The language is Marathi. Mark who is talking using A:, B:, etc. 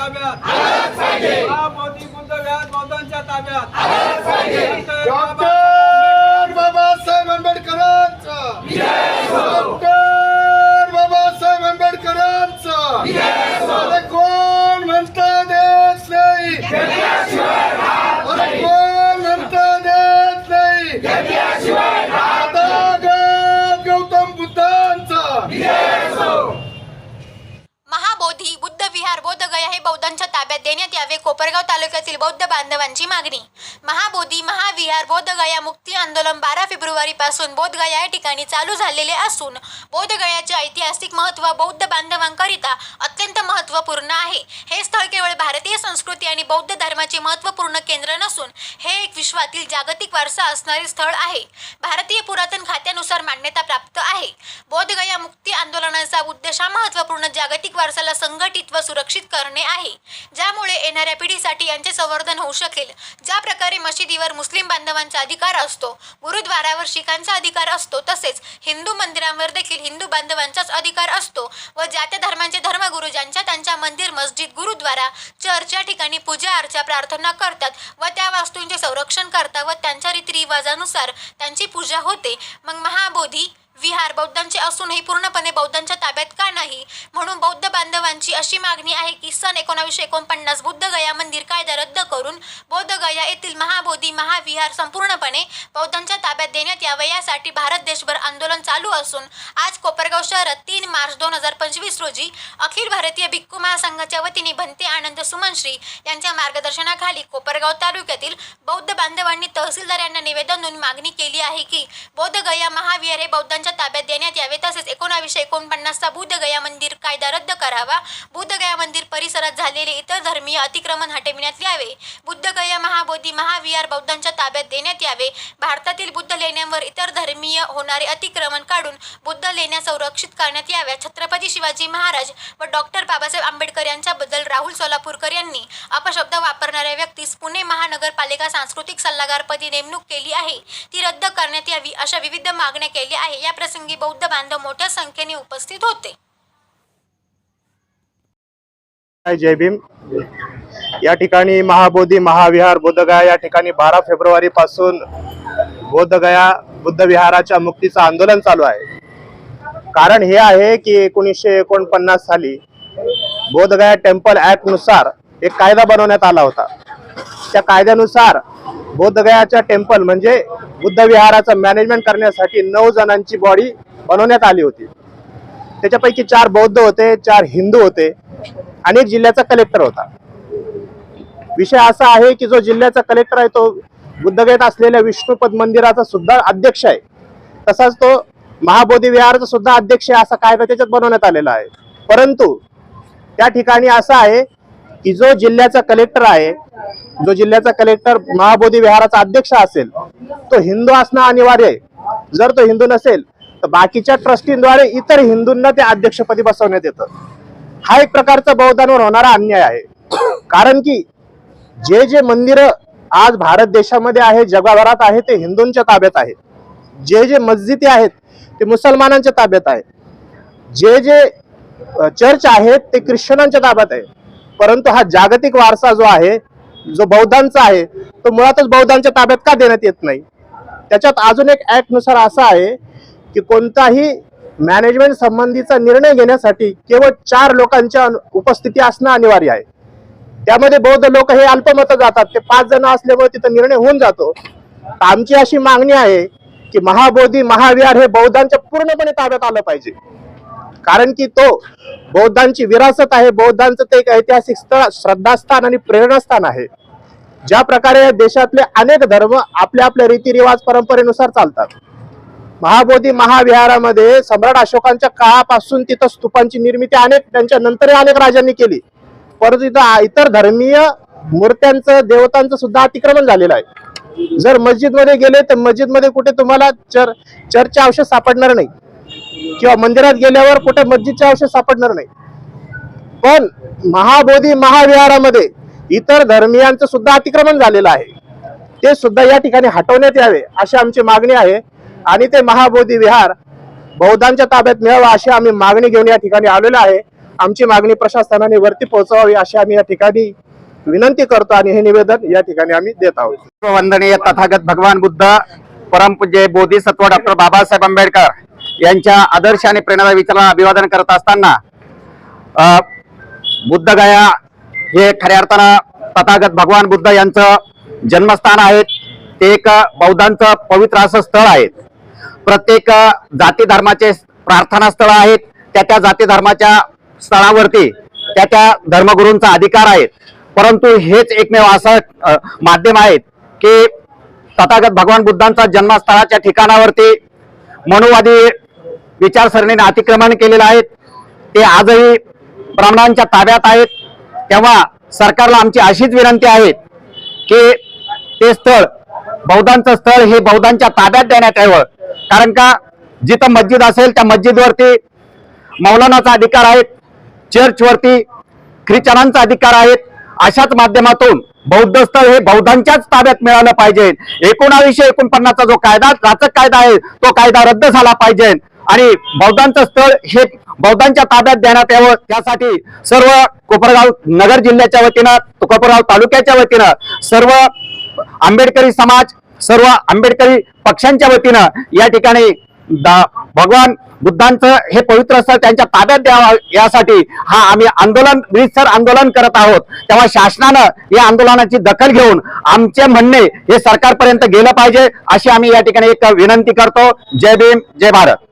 A: ताब्यात. महाबोधी बुद्ध विहार बौद्धांच्या ताब्यात.
B: डॉक्टर बाबासाहेब आंबेडकरांचा. डॉक्टर बाबासाहेब आंबेडकरांचा.
C: तालुक्यातील बौद्ध बांधवांची मागणी. महाबोधी महाविहार बोधगया मुक्ती आंदोलन बारा फेब्रुवारी पासून बोधगया या ठिकाणी चालू झालेले असून बोधगयाचे ऐतिहासिक महत्त्व बौद्ध बांधवांकरिता अत्यंत महत्त्वपूर्ण आहे. हे स्थळ केवळ भारतीय संस्कृती आणि बौद्ध धर्माचे महत्त्वपूर्ण केंद्र नसून हे एक विश्वातील जागतिक वारसा असणारे स्थळ आहे. भारतीय पुरातन खात्यानुसार मान्यता प्राप्त आहे. बोधगया मुक्ती आंदोलनाचा उद्देश हा महत्त्वपूर्ण जागतिक वारसाला संघटित व सुरक्षित करणे आहे. ज्यामुळे येणाऱ्या पिढीसाठी यांचे संवर्धन होऊ शकेल. ज्या प्रकारे मशिदीवर मुस्लिम बांधवांचा अधिकार असतो गुरुद्वारावर शिखांचा अधिकार असतो तसेच हिंदू मंदिरांवर देखील हिंदू बांधवांचाच अधिकार असतो व ज्या त्या धर्मांचे धर्मगुरू ज्यांच्या त्यांच्या मंदिर मस्जिद गुरुद्वारा चर्च या ठिकाणी पूजा अर्चा प्रार्थना करतात व त्या वास्तूंचे संरक्षण करतात व त्यांच्या रीतिरिवाजानुसार त्यांची पूजा होते. मग महाबोधी विहार बौद्धांचे असूनही पूर्णपणे बौद्धांच्या ताब्यात का नाही? म्हणून बौद्ध बांधवांची अशी मागणी आहे की सन एकोणावीसशे एकोणपन्नास बुद्धगया मंदिर कायदा रद्द करून बौद्धगया येथील महाबोधी महाविहार संपूर्णपणे बौद्धांच्या ताब्यात देण्यात यावं यासाठी भारत देशभर आंदोलन चालू असून आज कोपरगाव शहरात तीन मार्च दोन हजार पंचवीस रोजी अखिल भारतीय भिक्खू महासंघाच्या वतीने भंते आनंद सुमनश्री यांच्या मार्गदर्शनाखाली कोपरगाव तालुक्यातील बौद्ध बांधवांनी तहसीलदार यांना निवेदन देऊन मागणी केली आहे की बौद्धगया महाविहार हे बौद्धांच्या ताब्यात देण्यात यावे एकोणावीसशे एकोणपन्नासचा बुद्धगया मंदिर कायदा रद्द करावा. बुद्धगया मंदिर परिसरात झालेले इतर धर्मीय अतिक्रमण हटविण्यात यावे. बुद्धगया महाबोधी महाविहार बौद्धांच्या ताब्यात देण्यात यावे. भारतातील बुद्ध लेण्यांवर इतर धर्मीय होणारे अतिक्रमण काढून बुद्ध लेण्या संरक्षित करण्यात याव्या छत्रपती शिवाजी महाराज व डॉक्टर बाबासाहेब आंबेडकर यांच्याबद्दल राहुल सोलापूरकर यांनी अपशब्द वापरणाऱ्या व्यक्तीस पुणे महानगरपालिका सांस्कृतिक सल्लागारपदी नेमणूक केली आहे. ती रद्द करण्यात यावी अशा विविध मागण्या केल्या आहे या प्रसंगी बौद्ध बांधव मोठ्या संख्येने उपस्थित होते.
D: जय भीम. या ठिकाणी महाबोधी महाविहार बोधगया या ठिकाणी बारा फेब्रुवारी पासून बोधगया बुद्ध विहाराच्या मुक्तीचं आंदोलन चालू आहे. कारण हे आहे की एकोणीसशे एकोणपन्नास साली बोधगया टेम्पल ऍक्टनुसार एक कायदा बनवण्यात आला होता. त्या कायद्यानुसार बोधगयाच्या टेम्पल म्हणजे बुद्ध विहाराचं मॅनेजमेंट करण्यासाठी नऊ जणांची बॉडी बनवण्यात आली होती. त्याच्यापैकी चार बौद्ध होते चार हिंदू होते आणि एक जिल्ह्याचा कलेक्टर होता. विषय असा आहे की जो जिल्ह्याचा कलेक्टर आहे तो बुद्धगयेत असलेल्या विष्णुपद मंदिराचा सुद्धा अध्यक्ष आहे. तसाच तो महाबोधी विहाराचा सुद्धा अध्यक्ष आहे असा कायदा त्याच्यात बनवण्यात आलेला आहे. परंतु त्या ठिकाणी असं आहे की जो जिल्ह्याचा कलेक्टर आहे जो जिल्ह्याचा कलेक्टर महाबोधी विहाराचा अध्यक्ष असेल तो हिंदू असणं अनिवार्य आहे. जर तो हिंदू नसेल तर बाकीच्या ट्रस्टींद्वारे इतर हिंदूंना ते अध्यक्षपदी बसवण्यात येतं. हा एक प्रकारचा बौद्धांवर होणारा अन्याय आहे. कारण की जे जे मंदिरं आज भारत देशामध्ये आहे जगभरात आहे ते हिंदूंच्या ताब्यात आहे. जे जे मस्जिदी आहेत ते मुसलमानांच्या ताब्यात आहे. जे जे चर्च आहेत ते ख्रिश्चनांच्या ताब्यात आहे. परंतु हा जागतिक वारसा जो आहे जो बौद्धांचा आहे तो मुळातच बौद्धांच्या ताब्यात का देण्यात येत नाही? त्याच्यात अजून एक ऍक्टनुसार असा आहे की कोणताही मॅनेजमेंट संबंधीचा निर्णय घेण्यासाठी केवळ चार लोकांच्या उपस्थिती असणं अनिवार्य आहे. त्यामध्ये बौद्ध लोक हे अल्पमत जातात. ते पाच जण असल्यामुळे तिथं निर्णय होऊन जातो. आमची अशी मागणी आहे की महाबोधी महाविहार हे बौद्धांच्या पूर्णपणे ताब्यात आलं पाहिजे. कारण की तो बौद्धांची विरासत आहे. बौद्धांचं ते एक ऐतिहासिक स्थळ श्रद्धास्थान आणि प्रेरणास्थान आहे. ज्या प्रकारे या देशातले अनेक धर्म आपल्या आपल्या रीतिरिवाज परंपरेनुसार चालतात. महाबोधी महाविहारामध्ये सम्राट अशोकांच्या काळापासून तिथं स्तूपांची निर्मिती अनेक त्यांच्या नंतरही अनेक राजांनी केली. परंतु इथं इतर धर्मीय मूर्त्यांचं देवतांचं सुद्धा अतिक्रमण झालेलं आहे. जर मस्जिदमध्ये गेले तर मस्जिदमध्ये कुठे तुम्हाला चर चर्चचे अवशेष सापडणार नाही. किंवा मंदिरात गेल्यावर कुठे मस्जिदचे अवशेष सापडणार नाही. पण महाबोधी महाविहारामध्ये इतर धर्मियांचं सुद्धा अतिक्रमण झालेलं आहे. ते सुद्धा या ठिकाणी हटवण्यात यावे अशी आमची मागणी आहे. आणि ते महाबोधी विहार बौद्धांच्या ताब्यात मिळावा अशी आम्ही मागणी घेऊन या ठिकाणी आलेलो आहे. आमची मागणी प्रशासनाने वरती पोहोचवावी अशी आम्ही या ठिकाणी विनंती करतो आणि हे निवेदन या ठिकाणी आम्ही देत आहोत.
E: वंदनीय तथागत भगवान बुद्ध परमपूज्य बोधिसत्व डॉक्टर बाबासाहेब आंबेडकर यांच्या आदर्श आणि प्रेरणा विचाराला अभिवादन करत असताना बुद्ध बुद्धगया हे खऱ्या अर्थानं तथागत भगवान बुद्ध यांचं जन्मस्थान आहे ते एक बौद्धांचं पवित्र असं स्थळ आहे प्रत्येक जाती धर्माचे प्रार्थना स्थळ आहेत. त्या त्या जाती धर्माच्या स्थळावरती त्या त्या धर्मगुरूंचा अधिकार आहे. परंतु हेच एकमेव असं माध्यम आहेत की तथागत भगवान बुद्धांचा जन्मस्थळाच्या ठिकाणावरती मनुवादी विचारसरणीने अतिक्रमण केलेलं आहेत ते आजही ब्राह्मणांच्या ताब्यात आहेत. तेव्हा सरकारला आमची अशीच विनंती आहे की ते स्थळ बौद्धांचं स्थळ हे बौद्धांच्या ताब्यात देण्यात यावं. कारण का जिथं मस्जिद असेल त्या मस्जिदवरती मौलानाचा अधिकार आहे चर्चवरती ख्रिश्चनांचा अधिकार आहेत अशाच माध्यमातून बौद्ध स्थळ हे बौद्धांच्याच ताब्यात मिळालं पाहिजे. एकोणावीसशे एकोणपन्नासचा जो कायदा राचक कायदा आहे तो कायदा रद्द झाला पाहिजे. आणि बौद्धांचं स्थळ हे बौद्धांच्या ताब्यात देण्यात यावं त्यासाठी सर्व कोपरगाव नगर जिल्ह्याच्या वतीनं कोपरगाव तालुक्याच्या वतीनं सर्व आंबेडकरी समाज सर्व आंबेडकरी पक्षांच्या वतीनं या ठिकाणी दा- भगवान बुद्धांचं हे पवित्र स्थळ त्यांच्या ताब्यात द्यावा यासाठी हा आम्ही आंदोलन रितसर आंदोलन करत आहोत. तेव्हा शासनानं या आंदोलनाची दखल घेऊन आमचे म्हणणे हे सरकारपर्यंत गेलं पाहिजे अशी आम्ही या ठिकाणी एक विनंती करतो. जय भीम जय भारत.